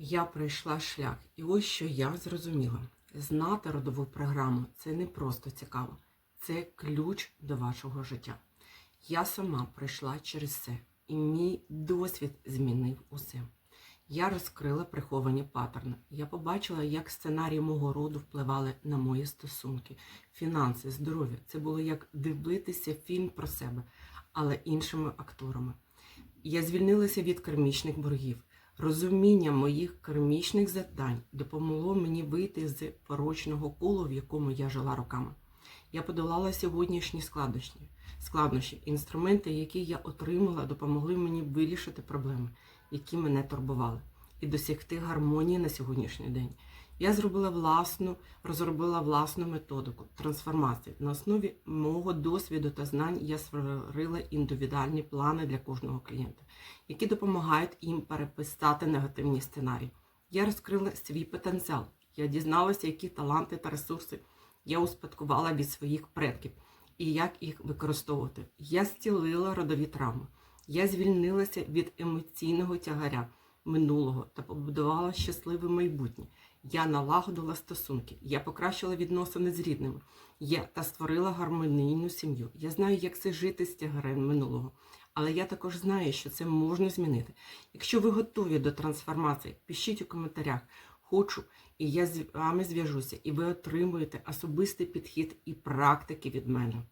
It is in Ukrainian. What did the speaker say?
Я пройшла шлях, і ось що я зрозуміла: знати родову програму це не просто цікаво, це ключ до вашого життя. Я сама пройшла через це, і мій досвід змінив усе. Я розкрила приховані паттерни. Я побачила, як сценарії мого роду впливали на мої стосунки, фінанси, здоров'я. Це було як дивитися фільм про себе, але іншими акторами. Я звільнилася від кармічних боргів. Розуміння моїх кармічних завдань допомогло мені вийти з порочного колу, в якому я жила роками. Я подолала сьогоднішні складнощі, складнощі. Інструменти, які я отримала, допомогли мені вирішити проблеми, які мене турбували, і досягти гармонії на сьогоднішній день. Я зробила власну, розробила власну методику трансформації. На основі мого досвіду та знань я створила індивідуальні плани для кожного клієнта, які допомагають їм переписати негативні сценарії. Я розкрила свій потенціал. Я дізналася, які таланти та ресурси я успадкувала від своїх предків і як їх використовувати. Я зцілила родові травми. Я звільнилася від емоційного тягаря минулого та побудувала щасливе майбутнє. Я налагодила стосунки, я покращила відносини з рідними я та створила гармонійну сім'ю. Я знаю, як це жити з тягарем минулого, але я також знаю, що це можна змінити. Якщо ви готові до трансформації, пишіть у коментарях. Хочу, і я з вами зв'яжуся, і ви отримуєте особистий підхід і практики від мене.